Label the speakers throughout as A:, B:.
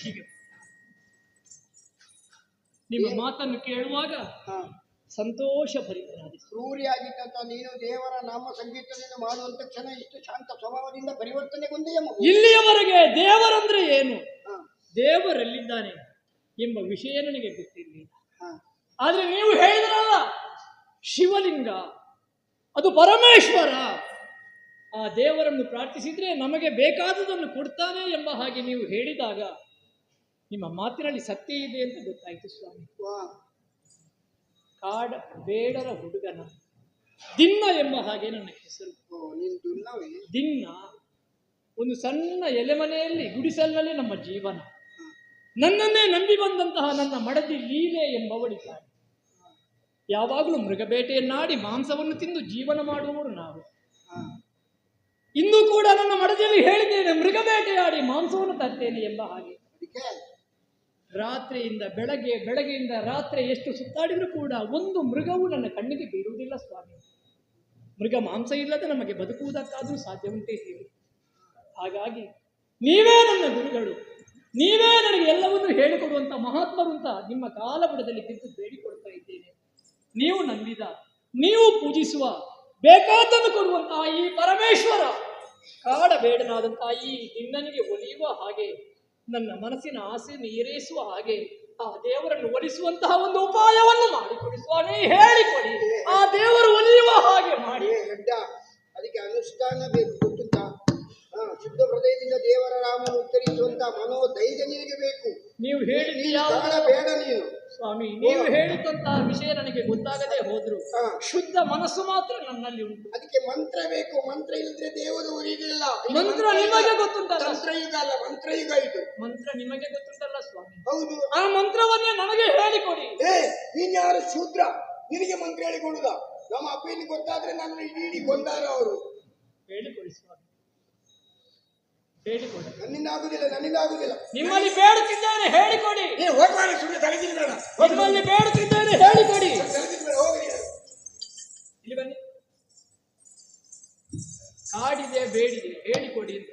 A: ಹೀಗೆ. ನಿಮ್ಮ ಮಾತನ್ನು ಕೇಳುವಾಗ ಸಂತೋಷ ಸೂರ್ಯ
B: ಕ್ರೂರಿಯಾಗಿದ್ದಂತ ನೀನು ದೇವರ ನಾಮ ಸಂಗೀತದಿಂದ ಮಾಡುವಂತ ಕ್ಷಣ ಇಷ್ಟು ಶಾಂತ ಸ್ವಭಾವದಿಂದ ಪರಿವರ್ತನೆಗೊಂದೇ
A: ಇಲ್ಲಿಯವರೆಗೆ ದೇವರಂದ್ರೆ ಏನು? ದೇವರಲ್ಲಿದ್ದಾನೆ ಎಂಬ ವಿಷಯ ನನಗೆ ಗೊತ್ತಿರಲಿಲ್ಲ. ಆದ್ರೆ ನೀವು ಹೇಳಿದ್ರಲ್ಲ ಶಿವಲಿಂಗ ಅದು ಪರಮೇಶ್ವರ. ಆ ದೇವರನ್ನು ಪ್ರಾರ್ಥಿಸಿದ್ರೆ ನಮಗೆ ಬೇಕಾದುದನ್ನು ಕೊಡ್ತಾನೆ ಎಂಬ ಹಾಗೆ ನೀವು ಹೇಳಿದಾಗ ನಿಮ್ಮ ಮಾತಿನಲ್ಲಿ ಸತ್ಯ ಇದೆ ಅಂತ ಗೊತ್ತಾಯಿತು ಸ್ವಾಮಿ. ಕಾಡ ಬೇಡರ ಹುಡುಗನ ದಿನ್ನ ಎಂಬ ಹಾಗೆ ನನ್ನ ಹೆಸರು. ದಿನ್ನ ಒಂದು ಸಣ್ಣ ಎಲೆಮನೆಯಲ್ಲಿ ಗುಡಿಸಲಿನಲ್ಲಿ ನಮ್ಮ ಜೀವನ. ನನ್ನನ್ನೇ ನಂಬಿ ಬಂದಂತಹ ನನ್ನ ಮಡದಿ ಲೀಲೆ ಎಂಬವಳಿದ್ದಾರೆ ಯಾವಾಗಲೂ ಮೃಗಬೇಟೆಯನ್ನಾಡಿ ಮಾಂಸವನ್ನು ತಿಂದು ಜೀವನ ಮಾಡುವವರು ನಾವು.
B: ಇನ್ನೂ
A: ಇಂದು ಕೂಡ ನನ್ನ ಮಡದಿಯಲ್ಲಿ ಹೇಳಿದ್ದೇನೆ ಮೃಗಬೇಟೆಯಾಡಿ ಮಾಂಸವನ್ನು ತರ್ತೇನೆ ಎಂಬ ಹಾಗೆ. ರಾತ್ರಿಯಿಂದ ಬೆಳಗ್ಗೆ, ಬೆಳಗ್ಗೆಯಿಂದ ರಾತ್ರಿ ಎಷ್ಟು ಸುತ್ತಾಡಿದರೂ ಕೂಡ ಒಂದು ಮೃಗವು ನನ್ನ ಕಣ್ಣಿಗೆ ಬೀರುವುದಿಲ್ಲ ಸ್ವಾಮಿ. ಮೃಗ ಮಾಂಸ ಇಲ್ಲದೆ ನಮಗೆ ಬದುಕುವುದಕ್ಕಾದರೂ ಸಾಧ್ಯ ಉಂಟೇ ಹೇಳಿ ಹಾಗಾಗಿ ನೀವೇ ನನ್ನ ಗುರುಗಳು, ನೀವೇ ನನಗೆ ಎಲ್ಲವನ್ನೂ ಹೇಳಿಕೊಡುವಂತ ಮಹಾತ್ಮರು ಅಂತ ನಿಮ್ಮ ಕಾಲಬುಡದಲ್ಲಿ ಬಿದ್ದು ಬೇಡಿಕೊಡ್ತಾ ಇದ್ದೇನೆ. ನೀವು ನಂಬಿದ, ನೀವು ಪೂಜಿಸುವ ಬೇಕಾದನ್ನು ಕೊಡುವಂತಹ ಈ ಪರಮೇಶ್ವರ, ಕಾಡಬೇಡನಾದಂತಹ ಈ ನಿನ್ನನಿಗೆ ಒಲಿಯುವ ಹಾಗೆ ನನ್ನ ಮನಸ್ಸಿನ ಆಸೆಯನ್ನು ಈರೈಸುವ ಹಾಗೆ ಆ ದೇವರನ್ನು ಒಲಿಸುವಂತಹ ಒಂದು ಉಪಾಯವನ್ನು ಮಾಡಿಕೊಡಿ ಸ್ವಾಮಿ ಹೇಳಿಕೊಡಿ. ಆ ದೇವರು ಒಲಿಯುವ ಹಾಗೆ ಮಾಡಿ.
B: ಅದಕ್ಕೆ ಅನುಷ್ಠಾನ ಬೇಕು ಗೊತ್ತುಂಟಾ? ಹಾ ಶುದ್ಧ ಹೃದಯದಿಂದ ದೇವರ ರಾಮನು ಉತ್ತರಿಸುವಂತ ಮನೋಧೈರ್ಯ ನಿನಗೆ ಬೇಕು.
A: ನೀವು
B: ಹೇಳಿ ಬೇಡ ನೀನು.
A: ಸ್ವಾಮಿ ನೀವು ಹೇಳಿದಂತಹ ವಿಷಯ ನನಗೆ ಗೊತ್ತಾಗದೆ ಹೋದ್ರು. ಶುದ್ಧ ಮನಸ್ಸು ಮಾತ್ರ ನನ್ನಲ್ಲಿ ಉಂಟು.
B: ಅದಕ್ಕೆ ಮಂತ್ರ ಬೇಕು ಮಂತ್ರ ಇಲ್ಲದ್ರೆ ದೇವರು ಇದು
A: ಮಂತ್ರ ನಿಮಗೆ ಗೊತ್ತುಂಟಲ್ಲ.
B: ಈಗ ಅಲ್ಲ ಮಂತ್ರ ಈಗ ಇದು.
A: ಮಂತ್ರ ನಿಮಗೆ ಗೊತ್ತುಂಟಲ್ಲ ಸ್ವಾಮಿ.
B: ಹೌದು.
A: ಆ ಮಂತ್ರವನ್ನೇ ನನಗೆ ಹೇಳಿಕೊಡಿ.
B: ಏ ನೀನ್ ಯಾರು ಶೂದ್ರ? ನಿನಗೆ ಮಂತ್ರ ಹೇಳಿಕೊಡುದ? ನಮ್ಮ ಅಪ್ಪನಿಗೆ ಗೊತ್ತಾದ್ರೆ ನನ್ನ ಇಡೀ ಕೊಂದಾರ ಅವರು.
A: ಹೇಳಿಕೊಡಿ ಸ್ವಾಮಿ. ಹೇಳಿಕೊಡಿ.
B: ನನ್ನಿಂದ ಆಗುದಿಲ್ಲ ನನ್ನಿಂದ ಆಗುದಿಲ್ಲ
A: ನಿಮ್ಮಲ್ಲಿ ಬೇಡುತ್ತಿದ್ದೇನೆ ಹೇಳಿಕೊಡಿ.
B: ನೀ ಹೋಗ್ಬಾರ ಸುಮ್ಮನೆ ತಲೆಗಿನ ಬೇಡ
A: ನಿಮ್ಮಲ್ಲಿ ಬೇಡುತ್ತಿದ್ದೇನೆ ಹೇಳಿಕೊಡಿ.
B: ತಲೆಗಿನ ಬೇಡ ಹೋಗ್ರಿ.
A: ಇಲ್ಲಿ ಬನ್ನಿ. ಕಾಡಿದೆ ಬೇಡಿದೆ ಹೇಳಿಕೊಡಿ ಅಂತ.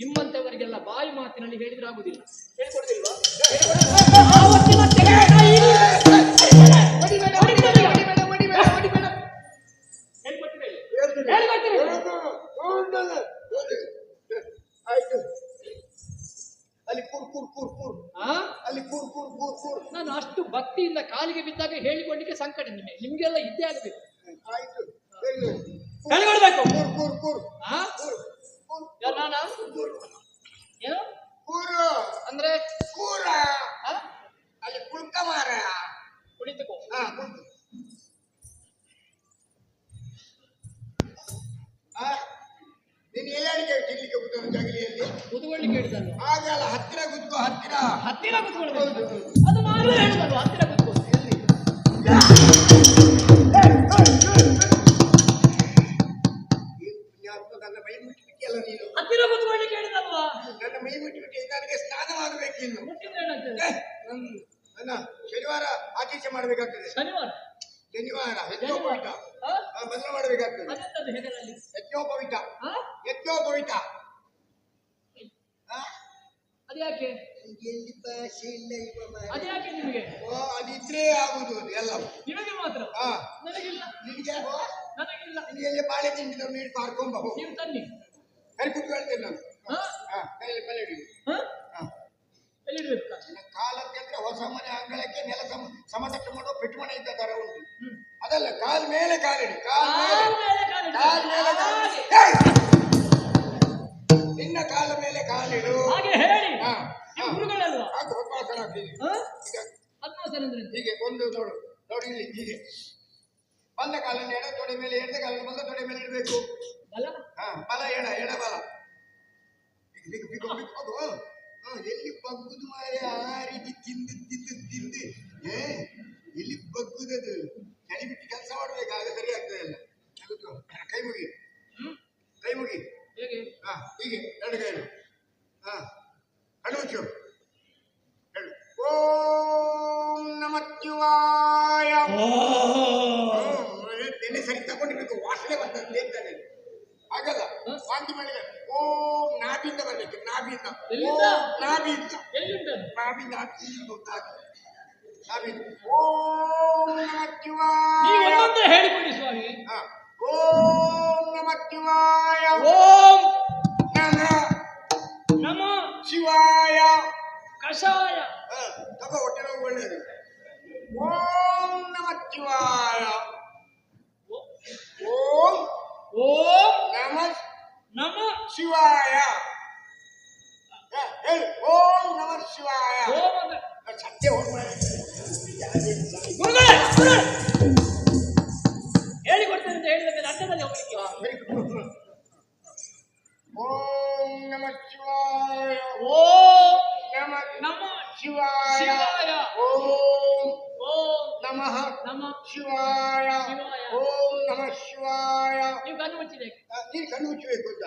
A: ನಿಮ್ಮಂತವರಿಗೆಲ್ಲ ಬಾಯಿ ಮಾತಿನಲ್ಲಿ ಹೇಳಿದ್ರೆ ಆಗುದಿಲ್ಲ. ಹೇಳಿಕೊಡುದಿಲ್ವಾ?
B: ಅಲ್ಲಿ ಕೂರ್ ಕೂರ್ ಕೂರ್ ಕೂರ್.
A: ನಾನು ಅಷ್ಟು ಭಕ್ತಿಯಿಂದ ಕಾಲಿಗೆ ಬಿದ್ದಾಗ ಹೇಳಿಕೊಳ್ಳಿಕ್ಕೆ ಸಂಕಟ ನಿಮಗೆ ನಿಮ್ಗೆಲ್ಲ ಇದ್ದೇ ಆಗಬೇಕು.
B: ಆಯ್ತು ಎಲ್ಲಿ?
A: ಹೇಳಿಕೊಡ್ಬೇಕು
B: ಕೂರ್ ಕೂರ್ ಕೂರ್.
A: ಆ?
B: ಕೂರ್ ಕೂರ್.
A: ಯಾರು ನಾನಾ? ಏನು?
B: ಕೂರು.
A: ಅಂದ್ರೆ?
B: ಕೂರ.
A: ಆ?
B: ಅಲ್ಲಿ ಕುಳ್ಕ ಮಾರ.
A: ಕುಳಿತುಕೋ
B: ಹಾ ಕುಳ್ಕು ಆ? ನೀನು ಎಲ್ಲಾಡಿಗೆ ತಿರ್ಲಿಕ್ಕೆ ಕೂತವನು ಜಗಲಿಯಲ್ಲಿ
A: ಕುತ್ಕೊಳ್ಳಿಕ್ಕೆ ಹೇಳಿದಲ್ವ
B: ಹಾಗಲ್ಲ ಹತ್ತಿರ ಕುತ್ಕೋ ಹತ್ತಿರ.
A: ಹತ್ತಿರ ಕುತ್ಕೊಳ್ಬೇಕು ಅದು ನಾನು ಹತ್ತಿರ ಕುತ್ಕೋ
B: ನನ್ನ ಮೈ ಮುಟ್ಟಿಬಿಟ್ಟಿಯಲ್ಲ ನೀನು
A: ಹತ್ತಿರ ಕುತ್ಕೊಳ್ಳಿಕ್ಕೆ ಹೇಳಿದಲ್ವಾ
B: ನನ್ನ ಮೈ ಮುಟ್ಟಿಬಿಟ್ಟು ನನಗೆ ಸ್ನಾನ ಮಾಡಬೇಕು ಇನ್ನು ನನ್ನ ಶನಿವಾರ ಆಚೀಚೆ ಮಾಡಬೇಕಾಗ್ತದೆ.
A: ಶನಿವಾರ?
B: ಶನಿವಾರ
A: ಆ?
B: ಬದಲು ಮಾಡಬೇಕಾಗ್ತದೆ.
A: ಅದೆಂತದ್ದು ಹೆಗಲಲ್ಲಿ
B: ಕೊಯ್ತ?
A: ಅದ್ಯಾಕೆ?
B: ಎಲ್ಲಿ ಭಾಷೆ ಇಲ್ಲ ಇವ ಮಾರ್ರೆ.
A: ಅದ್ಯಾಕೆ ನಿಮಗೆ?
B: ಓ ಅದಿದ್ರೆ ಆಗುದು ಅದು ಎಲ್ಲ
A: ನಿಮಗೆ ಮಾತ್ರ?
B: ಆ
A: ನನಗಿಲ್ಲ.
B: ನಿನಗೆ ಓ,
A: ನನಗಿಲ್ಲ.
B: ನಿನಗೆ ಎಲ್ಲಿ ಬಾಳೆ ತಿಂಡಿ ನೀಡಿ ಪಾರ್ಕೊಂಬ ಹೋಗು.
A: ನೀವು ತನ್ನಿ.
B: ಕರಿ ಕುಟ್ಟು ಹೇಳ್ತೇನೆ ನಾನು.
A: ಹಾ?
B: ಹಾ ಕೈಯಲ್ಲಿ ಬಲೆ ಹಿಡಿದು
A: ಹಾ?
B: ಹಾ.
A: ಎಲ್ಲಿಡ್ಬೇಕು
B: ನಿನ್ನ ಕಾಲಕ್ಕೆ ಅಂದ್ರೆ ಹೊಸ ಮನೆ ಅಂಗಳಕ್ಕೆ ನೆಲ ಸಮ ಸಮತಟ್ಟು ಮಾಡೋ ಪೆಟ್ಟು ಮನೆ ಇದ್ದ ತರ ಉಂಟು. ಅದಲ್ಲ ಕಾಲ್ ಮೇಲೆ ಕಾಲಿಡಿ ಕಾಲ್ ಮೇಲೆ
A: ಕಾಲ್ ಮೇಲೆ. ಕಾಲಿಡು.
B: ಕಾಲ್ ಮೇಲೆ ಕಾಲ್
A: ಹಾಗೆ.
B: ಏಯ್! ನಿನ್ನ ಕಾಲ ಮೇಲೆ ಕಾಲಿಡು.
A: ಹಾಗೆ ಹೇಳಿ.
B: ಹಾ
A: ನೀವು ಗುರುಗಳಲ್ವಾ?
B: ಹಾಗೆ ಹೊತ್ತಾಸನ ಹಾಕ್ತೀನಿ.
A: ಹಾ?
B: ಈಗ.
A: ಪದ್ಮಾಸನ ಅಂದ್ರೆ ಎಂತ?
B: ಹೀಗೆ ಒಂದು ನೋಡು. ನೋಡಿ ಇಲ್ಲಿ ಹೀಗೆ. ಬಂದ ಕಾಲನ್ನು ಎಡ ತೊಡೆ ಮೇಲೆ ಎಡದ ಕಾಲನ್ನು ಬಂದ ತೊಡೆ ಮೇಲೆ ಇಡಬೇಕು.
A: ಬಲ?
B: ಹಾ ಬಲ ಎಡ ಎಡ ಬಲ. ಬಿಗ್ ಬಿಗ್ ಬಿಗ್ ಬಿಗ್ ಅದು. ಹಾ, ಎಲ್ಲಿ ಬಗ್ಗುದು ಮಾರಿ ಆ ರೀತಿ ತಿಂದು ತಿಂದು ತಿಂದು. ಏ ಎಲ್ಲಿ ಬಗ್ಗುದದು ಚಳಿ ಬಿಟ್ಟು ಕೆಲಸ ಮಾಡ್ಬೇಕು ಆಗ ಸರಿ ಆಗ್ತದೆ ಕೂತ್ಕೋ. ಕೈ ಮುಗಿ. ಕೈ ಮುಗಿ.
A: ಹೇಗೆ?
B: ಹಾ ಹೀಗೆ. ಎರಡು ಕೈಲು ಹಾ ಮುಚ್ಚು. ಹೇಳು ಓಂ ನಮತ್ಯುವಾಯ ನೆನೆ ಸರಿ ತಗೊಂಡಿರ್ಬೇಕು. ವಾಸನೆ ಬರ್ತದೆ ಹೇಳ್ತಾನೆ ಆಗಲ್ಲ ವಾಂತಿ ಮಾಡಿದ್ರೆ ಓಂ ನಾಭಿಯಿಂದ ಬರ್ಬೇಕು. ನಾಭಿಯಿಂದ.
A: ನಾಭಿಯಿಂದ
B: ಓಂ ನಾಭಿಯಿಂದ. ಮಾವಿನ ಓಂ
A: ನಮತ್ಯುವಾಯ ಹೇಳಿಬಿಡಿ ಸ್ವಾಮಿ.
B: ಹ. ஓம் நமச்சிவாய ஓம் நம நம சிவாய கஷாய
A: தப்ப
B: ஒட்டன
A: பண்ணு
B: ஓம் நமச்சிவாய ஓம் ஓம் நம நம
A: சிவாய ஓம்
B: நம சிவாய
A: ஓம் சத்திய ஓம் குருகே குருகே ಹೇಳಿದ್ರೆ ಅರ್ಥದಲ್ಲಿ ಹೋಗ್ಲಿಕ್ಕೆ
B: ಓಂ ನಮಃ ಶಿವಾಯ
A: ಓಂ
B: ನಮಃ
A: ನಮ
B: ಶಿವಾಯ
A: ಶಿವಾಯ.
B: ಓಂ
A: ಓಂ
B: ನಮಃ
A: ನಮ
B: ಶಿವಾಯ
A: ಶಿವಾಯ.
B: ಓಂ ನಮಃ ಶಿವಾಯ
A: ನೀವು ಕಣ್ಣು ಮುಚ್ಚಿದೆ
B: ಆ, ನೀನು ಕಣ್ಣು ಮುಚ್ಚಬೇಕು ಅಂತ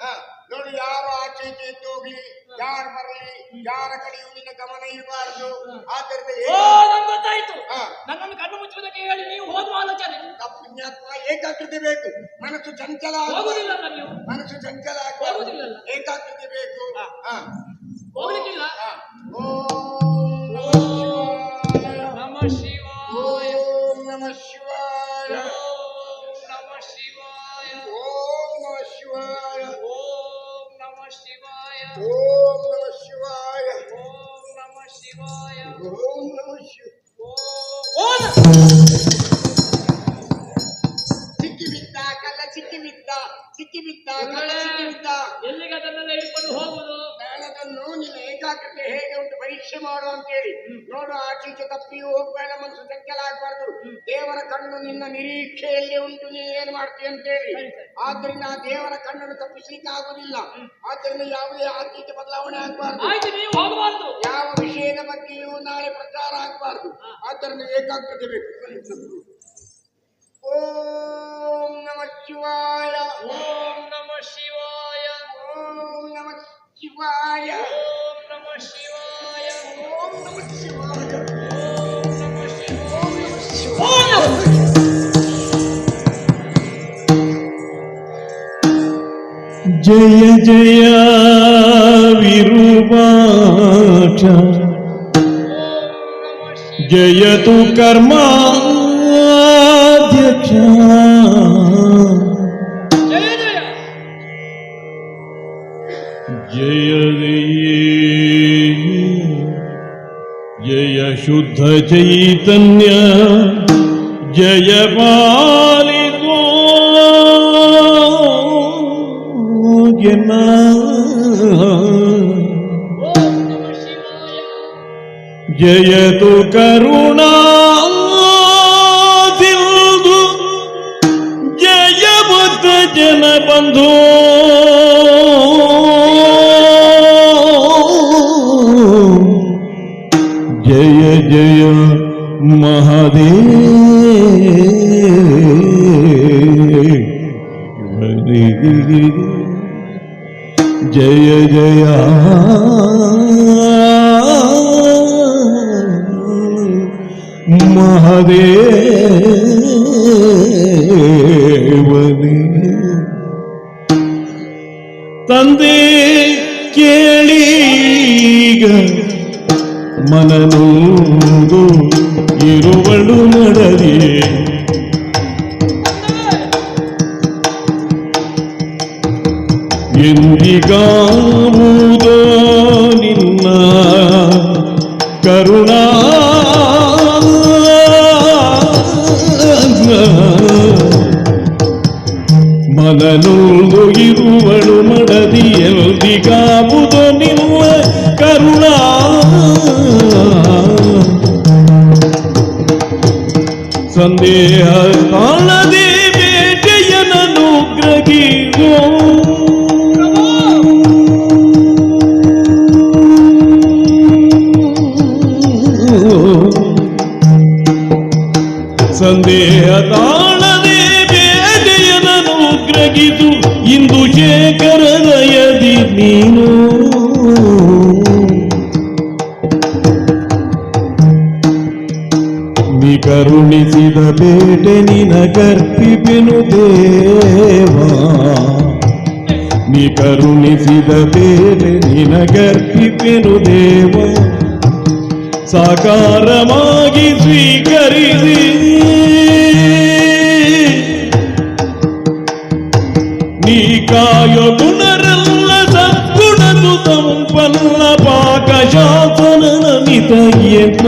B: ಹಾ ನೋಡಿ ಯಾರು ಆಚೆ ಈಚೆ ಎದ್ದು ಹೋಗ್ಲಿ ಯಾರು ಬರಲಿ ಯಾರ ಕಡೆಯೂ ನಿನ್ನ ಗಮನ ಇರಬಾರ್ದು ಆದ್ದರಿಂದ
A: ಓ
B: ಏಕ-
A: ನಂಗೆ ಗೊತ್ತಾಯ್ತು
B: ಹಾ.
A: ನನ್ನನ್ನು ಕಣ್ಣು ಮುಚ್ಚುವುದಕ್ಕೆ ಹೇಳಿ ನೀವು ಹೋಗುವ ಆಲೋಚನೆ
B: ತಪ್ಪುಣ್ಯಾತ್ಮ ಏಕಾಗ್ರತೆ ಬೇಕು. ಮನಸ್ಸು ಚಂಚಲ
A: ಆಗುವುದಿಲ್ಲ ನೀವು.
B: ಮನಸ್ಸು ಚಂಚಲ.
A: ಹೋಗುದಿಲ್ಲಲ್ಲ.
B: ಏಕಾಗ್ರತೆ ಬೇಕು. ಹಾ.
A: ಹೋಗ್ಲಿಕ್ಕಿಲ್ಲ.
B: ಓಂ ನಮಃ ಶಿವಾಯ. ಓಂ ನಮಃ ಶಿವಾಯ.
A: ಓಂ ನಮ ಶಿವಾಯ.
B: ಓಂ ನಮಃ ಶಿವಾಯ.
A: ಓಂ ನಮ ಶಿವಾಯ.
B: ಓಂ ನಮಃ ಶಿವಾಯ.
A: ಓಂ ನಮ ಶಿವಾಯ.
B: ಓಂ ನಮಃ ಶಿವ
A: ಓಂ
B: ಸಿಕ್ಕಿ ಸಿಕ್ಕಿ ಬಿದ್ದ ಕಲ್ಲ
A: ಎಲ್ಲಿಗೆ ಅದನ್ನೆಲ್ಲ ಹಿಡ್ಕೊಂಡು ಹೋಗುದು?
B: ನಾನದನ್ನು ನಿನ್ನ ಏಕಾಗ್ರತೆ ಹೇಗೆ ಉಂಟು ಪರೀಕ್ಷೆ ಮಾಡು ಅಂತೇಳಿ. ನೋಡು ಆಚೀಚೆ ತಪ್ಪಿಯೂ ಹೋಗ್ಬೇಡ ಮನಸ್ಸು ಚಂಚಲ ಆಗ್ಬಾರ್ದು ದೇವರ ಕಣ್ಣು ನಿನ್ನ ನಿರೀಕ್ಷೆಯಲ್ಲಿ ಉಂಟು ನೀ ಏನ್ ಮಾಡ್ತೀಯ ಅಂತೇಳಿ. ಆದ್ದರಿಂದ ಆ ದೇವರ ಕಣ್ಣನ್ನು ತಪ್ಪಿಸ್ಲಿಕ್ಕೆ ಆಗುದಿಲ್ಲ. ಆದ್ರಿಂದ ಯಾವುದೇ ಆಚೀಚೆ ಬದಲಾವಣೆ ಆಗ್ಬಾರ್ದು.
A: ಆಯ್ತು ನೀವು ಹೋಗಬಾರ್ದು.
B: ಯಾವ ವಿಷಯದ ಬಗ್ಗೆಯೂ ನಾಳೆ ಪ್ರಚಾರ ಆಗ್ಬಾರ್ದು. ಆದ್ದರಿಂದ ಏಕಾಗ್ರತೆ ಬೇಕು. ಓಂ ನಮಃ ಶಿವಾಯ
A: ಓಂ ನಮ ಶಿವಾಯ
B: ಓಂ ನಮಃ ಶಿವಾಯ
A: ಓಂ ನಮ ಶಿವಾಯ
B: ಓಂ ನಮಃ ಶಿವಾಯ
A: ಓಂ ನಮ ಶಿವಾಯ
B: ಓಂ ನಮಃ ಶಿವಾಯ
C: ಜಯ ಜಯ ವಿರೂಪಾಕ್ಷ ಜಯತು ಕರ್ಮಾಧ್ಯಕ್ಷ
A: शुद्ध
C: चैतन्य जय बालिको जय तो करुणा। ಜನ ಬಂಧು ಜಯ ಜಯ ಮಹಾದೇವ ಜಯ ಜಯ ಮಹದೇವನೇ ಕೇಳೀಗ ಮನನೂದು ಇರುವಳು ನಡಲಿ ಎಂದಿಗಾವುದೋ ನಿನ್ನ ಕರುಣಾ ಮನನೂ ಇರುವಳು ಮಡದಿ. ಎಂದಿಗಾವುದೋ ಸಂದೇಹ ಕಾಣದೆ ಬೇಟೆಯನನು ಗ್ರಹಿಗೋ ಸಂದೇಹ ತಾಳದೆ ಬೇಟೆಯನನು ಗ್ರಹಿತು ಇಂದು ಶೇಖರದಯದಿ ನೀನು. ಕರುಣಿಸಿದ ಬೇಟೆ ನಿನ ಕರ್ಪಿಪೆನು ದೇವಾ ನೀ ಕರುಣಿಸಿದ ಬೇಟೆ ನಿನ ಕರ್ಪಿಪೆನು ದೇವ ಸಾಕಾರವಾಗಿ ಸ್ವೀಕರಿಸಿ ನೀ ಕಾಯ ಗುಣರಲ್ಲ ಸದ್ಗುಣದು ಸಂಪನ್ನ ಪಾಕ ಶಾಸನ ನಮಿತಯ್ಯನ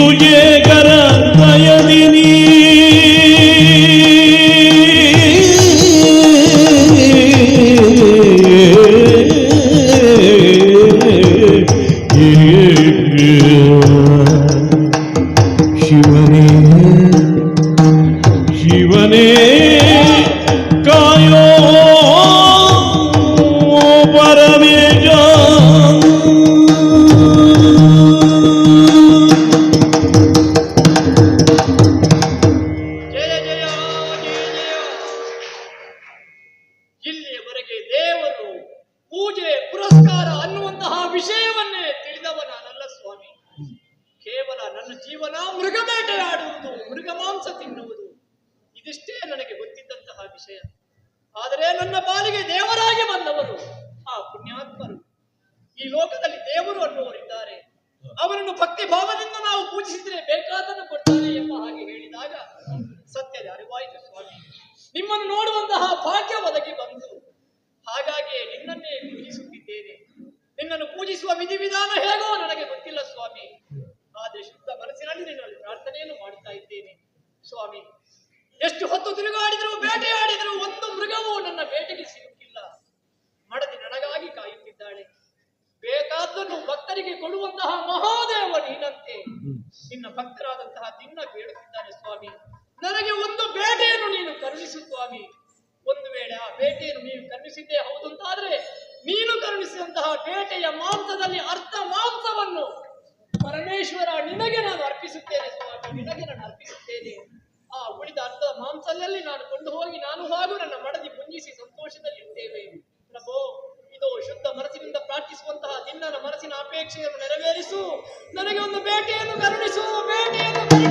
C: ಇಂದು ಏಕರ ದಯದಿನಿ ಶಿವನೇ ಶಿವನೇ ಕಾಯೋ ಪರಮೇಶ
A: ವಿಷಯ. ಆದರೆ ನನ್ನ ಪಾಲಿಗೆ ದೇವರಾಗಿ ಬಂದವರು ಆ ಪುಣ್ಯಾತ್ಮರು ಈ ಲೋಕದಲ್ಲಿ ದೇವರು ಅನ್ನುವರಿದ್ದಾರೆ ಅವರನ್ನು ಭಕ್ತಿ ಭಾವದಿಂದ ನಾವು ಪೂಜಿಸಿದ್ರೆ ಬೇಕಾದನ್ನು ಕೊಡ್ತಾರೆ ಎಂಬ ಹಾಗೆ ಹೇಳಿದಾಗ ಸತ್ಯದ ಅರಿವಾಯಿತು ಸ್ವಾಮಿ. ನಿಮ್ಮನ್ನು ನೋಡುವಂತಹ ಭಾಗ್ಯ ಒದಗಿ ಬಂತು ಹಾಗಾಗಿ ನಿನ್ನನ್ನೇ ಪೂಜಿಸುತ್ತಿದ್ದೇನೆ. ನಿನ್ನನ್ನು ಪೂಜಿಸುವ ವಿಧಿವಿಧಾನ ಹೇಗೋ ನನಗೆ ಗೊತ್ತಿಲ್ಲ ಸ್ವಾಮಿ ಆದರೆ ಶುದ್ಧ ಮನಸ್ಸಿನಲ್ಲಿ ನಿನ್ನಲ್ಲಿ ಪ್ರಾರ್ಥನೆಯನ್ನು ಮಾಡುತ್ತಾ ಇದ್ದೇನೆ ಸ್ವಾಮಿ ಎಷ್ಟು ಹೊತ್ತು ತಿರುಗಾಡಿದರೂ ಬೇಟೆಯಾಡಿದರೂ ಒಂದು ಮೃಗವೂ ನನ್ನ ಬೇಟೆಗೆ ಸಿಗುತ್ತಿಲ್ಲ ಮಡದಿ ನನಗಾಗಿ ಕಾಯುತ್ತಿದ್ದಾಳೆ ಬೇಕಾದ್ದನ್ನು ಭಕ್ತರಿಗೆ ಕೊಡುವಂತಹ ಮಹಾದೇವ ನೀನಂತೆ ನಿನ್ನ ಭಕ್ತರಾದಂತಹ ದಿನ ಬೇಡುತ್ತಿದ್ದಾನೆ ಸ್ವಾಮಿ ನನಗೆ ಒಂದು ಬೇಟೆಯನ್ನು ನೀನು ಕರುಣಿಸು ಸ್ವಾಮಿ ಒಂದು ವೇಳೆ ಬೇಟೆಯನ್ನು ನೀನು ಕರುಣಿಸಿದ್ದೇ. ಹೌದು ಅಂತಾದ್ರೆ ನೀನು ಕರುಣಿಸಿದಂತಹ ಬೇಟೆಯ ಮಾಂಸದಲ್ಲಿ ಅರ್ಧ ಮಾಂಸವನ್ನು ಪರಮೇಶ್ವರ ನಿನಗೆ ನಾನು ಅರ್ಪಿಸುತ್ತೇನೆ ಸ್ವಾಮಿ ನಿನಗೆ ನಾನು ಅರ್ಪಿಸುತ್ತೇನೆ. ಆ ಉಳಿದ ಅರ್ಧ ಮಾಂಸದಲ್ಲಿ ನಾನು ಕೊಂಡು ಹೋಗಿ ನಾನು ಹಾಗೂ ನನ್ನ ಮಡದಿ ಪುಂಜಿಸಿ ಸಂತೋಷದಲ್ಲಿರ್ತೇವೆ ಪ್ರಭೋ, ಇದು ಶುದ್ಧ ಮನಸ್ಸಿನಿಂದ ಪ್ರಾರ್ಥಿಸುವಂತಹ ನಿನ್ನ ಮನಸ್ಸಿನ ಅಪೇಕ್ಷೆಯನ್ನು ನೆರವೇರಿಸು. ನನಗೆ ಒಂದು ಬೇಟೆಯನ್ನು ಕರುಣಿಸು, ಬೇಟೆಯನ್ನು